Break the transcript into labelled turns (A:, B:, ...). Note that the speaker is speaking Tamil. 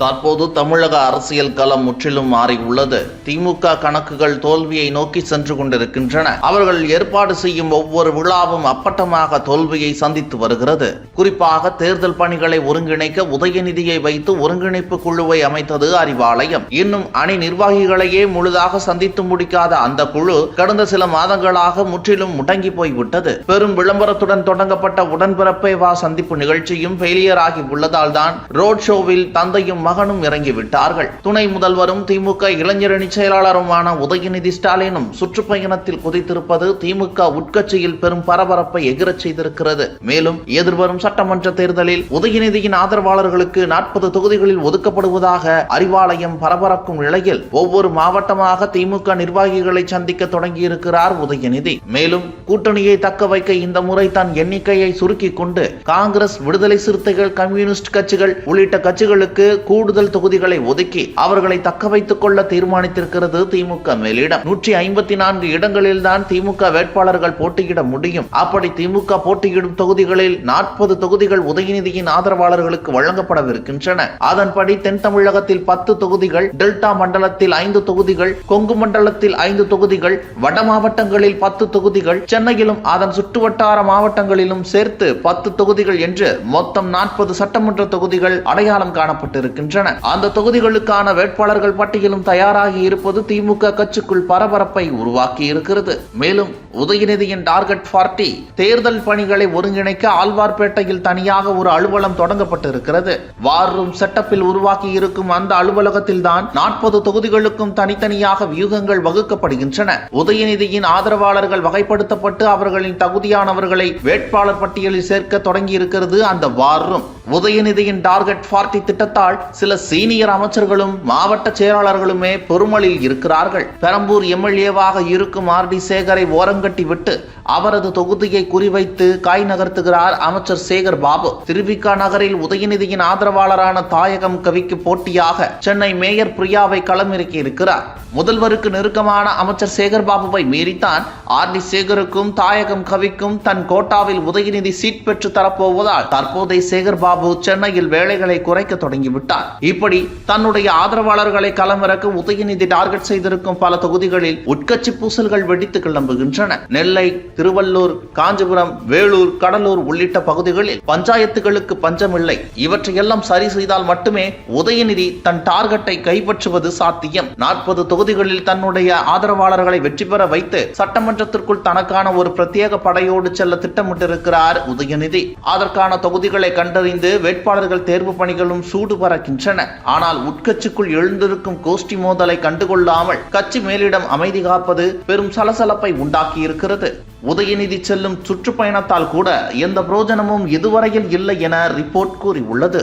A: தற்போது தமிழக அரசியல் களம் முற்றிலும் மாறியுள்ளது. திமுக கணக்குகள் தோல்வியை நோக்கி சென்று கொண்டிருக்கின்றன. அவர்கள் ஏற்பாடு செய்யும் ஒவ்வொரு விழாவும் அப்பட்டமாக தோல்வியை சந்தித்து வருகிறது. குறிப்பாக தேர்தல் பணிகளை ஒருங்கிணைக்க உதயநிதியை வைத்து ஒருங்கிணைப்பு குழுவை அமைத்தது அறிவாலயம். இன்னும் அணி நிர்வாகிகளையே முழுதாக சந்தித்து முடிக்காத அந்த குழு கடந்த சில மாதங்களாக முற்றிலும் முடங்கி போய்விட்டது. பெரும் விளம்பரத்துடன் தொடங்கப்பட்ட உடன்பிறப்பே வா சந்திப்பு நிகழ்ச்சியும் ஃபெயிலியர் ஆகி உள்ளதால் தான் ரோட் ஷோவில் தந்தையும் மகனும் இறங்கிவிட்டார்கள். துணை முதல்வரும் திமுக இளைஞரணி செயலாளருமான உதயநிதி ஸ்டாலினும் சுற்றுப்பயணத்தில் குதித்திருப்பது திமுக உட்கட்சியில் பெரும் பரபரப்பை எகிரச் செய்திருக்கிறது. மேலும் எதிர்வரும் சட்டமன்ற தேர்தலில் உதயநிதியின் ஆதரவாளர்களுக்கு நாற்பது தொகுதிகளில் ஒதுக்கப்படுவதாக அறிவாலயம் பரபரக்கும் நிலையில் ஒவ்வொரு மாவட்டமாக திமுக நிர்வாகிகளை சந்திக்க தொடங்கியிருக்கிறார் உதயநிதி. மேலும் கூட்டணியை தக்க வைக்க இந்த முறை தன் எண்ணிக்கையை சுருக்கிக் கொண்டு காங்கிரஸ் விடுதலை சிறுத்தைகள் கம்யூனிஸ்ட் கட்சிகள் உள்ளிட்ட கட்சிகளுக்கு கூடுதல் தொகுதிகளை ஒதுக்கி அவர்களை தக்க வைத்துக் கொள்ள தீர்மானித்திருக்கிறது திமுக மேலிடம். நூற்றி ஐம்பத்தி நான்கு இடங்களில் தான் திமுக வேட்பாளர்கள் போட்டியிட முடியும். அப்படி திமுக போட்டியிடும் தொகுதிகளில் நாற்பது தொகுதிகள் உதயநிதியின் ஆதரவாளர்களுக்கு வழங்கப்படவிருக்கின்றன. அதன்படி தென் தமிழகத்தில் பத்து தொகுதிகள் டெல்டா மண்டலத்தில் ஐந்து தொகுதிகள் கொங்கு மண்டலத்தில் ஐந்து தொகுதிகள் வட மாவட்டங்களில் பத்து தொகுதிகள் சென்னையிலும் அதன் சுற்றுவட்டார மாவட்டங்களிலும் சேர்த்து பத்து தொகுதிகள் என்று மொத்தம் நாற்பது சட்டமன்ற தொகுதிகள் அடையாளம் காணப்பட்டிருக்கின்றன. அந்த தொகுதிகளுக்கான வேட்பாளர்கள் பட்டியலும் தயாராகி இருப்பது திமுக கட்சிக்குள் பரபரப்பை உருவாக்கி இருக்கிறது மேலும் உதயநிதியின் டார்கெட் பார்ட்டி. தேர்தல் பணிகளை ஒருங்கிணைக்க ஆழ்வார்பேட்டையில் தனியாக ஒரு அலுவலம் தொடங்கப்பட்டிருக்கிறது. வார் ரூம் செட்டப்பில் உருவாக்கி இருக்கும் அந்த அலுவலகத்தில் தான் நாற்பது தொகுதிகளுக்கும் தனித்தனியாக வியூகங்கள் வகுக்கப்படுகின்றன. உதயநிதியின் ஆதரவாளர்கள் வகைப்படுத்தப்பட்டு அவர்களின் தகுதியானவர்களை வேட்பாளர் பட்டியலில் சேர்க்க தொடங்கி இருக்கிறது அந்த வார் ரூம். உதயநிதியின் டார்கெட் பார்ட்டி திட்டத்தால் சில சீனியர் அமைச்சர்களும் மாவட்ட செயலாளர்களுமே பெருமளில் இருக்கிறார்கள். பெரம்பூர் எம்எல்ஏவாக இருக்கும் ஆர் டி சேகரை ஓரங்கள் கட்டிவிட்டு அவரது தொகுதியை குறிவைத்து காய் நகர்த்துகிறார் அமைச்சர் சேகர் பாபு. திருவிக்கா நகரில் உதயநிதியின் ஆதரவாளரான தாயகம் கவிக்கு போட்டியாக சென்னை மேயர் பிரியாவை களமிறக்கி இருக்கிறார் முதல்வருக்கு நெருக்கமான அமைச்சர் சேகர் பாபுவை மீறித்தான் ஆர் டி சேகருக்கும் தாயகம் கவிக்கும் தன் கோட்டாவில் உதயநிதி சீட் பெற்று தரப்போவதால் தற்போதைய சேகர் பாபு சென்னையில் வேலைகளை குறைக்க தொடங்கிவிட்டார். இப்படி தன்னுடைய ஆதரவாளர்களை களமிறக்க உதயநிதி டார்கெட் செய்திருக்கும் பல தொகுதிகளில் உட்கட்சி பூசல்கள் வெடித்து கிளம்புகின்றன. நெல்லை திருவள்ளூர் காஞ்சிபுரம் வேலூர் கடலூர் உள்ளிட்ட பகுதிகளில் பஞ்சாயத்துகளுக்கு பஞ்சமில்லை. இவற்றையெல்லாம் சரி செய்தால் மட்டுமே உதயநிதி தன் டார்கெட்டை கைப்பற்றுவது சாத்தியம். நாற்பது தொகுதிகளில் தன்னுடைய ஆதரவாளர்களை வெற்றி பெற வைத்து சட்டமன்றத்திற்குள் தனக்கான ஒரு பிரத்யேக படையோடு செல்ல திட்டமிட்டிருக்கிறார் உதயநிதி. அதற்கான தொகுதிகளை கண்டறிந்து வேட்பாளர்கள் தேர்வு பணிகளும் சூடு பறக்கின்றன. ஆனால் உட்கட்சிக்குள் எழுந்திருக்கும் கோஷ்டி மோதலை கண்டுகொள்ளாமல் கட்சி மேலிடம் அமைதி காப்பது பெரும் சலசலப்பை உண்டாக்கி இருக்கிறது உதயநிதி செல்லும் சுற்றுப்பயணத்தால் கூட எந்த பிரோஜனமும் இதுவரையில் இல்லை என ரிப்போர்ட் கூறியுள்ளது.